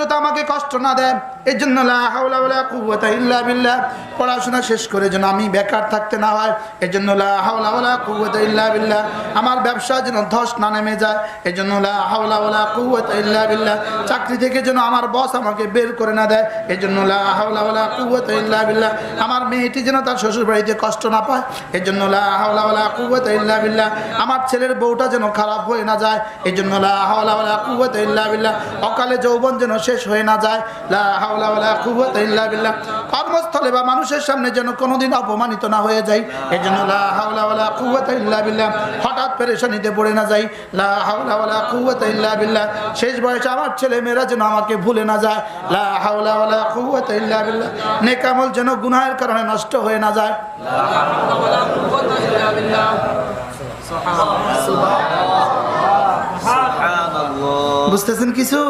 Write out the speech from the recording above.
দারিদ্রতা আমাকে কষ্ট না দেয় এই জন্য পড়াশোনা শেষ করে যেন আমি বেকার থাকতে না হয় এই জন্য আমার ব্যবসা যেন ধস না নেমে যায় এই জন্য চাকরি থেকে যেন আমার বস আমাকে বের করে না দেয় এই জন্য আমার মেয়েটি যেন তার শ্বশুর বাড়িতে কষ্ট না পায় এই জন্য আমার ছেলের বউটা যেন খারাপ হয়ে না যায় এই জন্য অকালে যৌবন যেন শেষ হয়ে না যায় হাওলা ওয়ালা কুওয়াতা ইল্লা বিল্লাহ। কর্মস্থলে বা মানুষের সামনে যেন কোনোদিন অপমানিত না হয়ে যায় এই জন্য লা হাওলা ওয়ালা কুওয়াতা ইল্লা বিল্লাহ। হঠাৎ পেরেশানিতে পড়ে না যাই লা হাওলা ওয়ালা কুওয়াতা ইল্লা বিল্লাহ। শেষ বয়সে আমার ছেলে মেয়েরা যেন আমাকে ভুলে না যায় লা হাওলা ওয়ালা কুওয়াতা ইল্লা বিল্লাহ। নেকামল যেন গুনাহের কারণে নষ্ট হয়ে না যায়। বুঝতেছেন কিছু?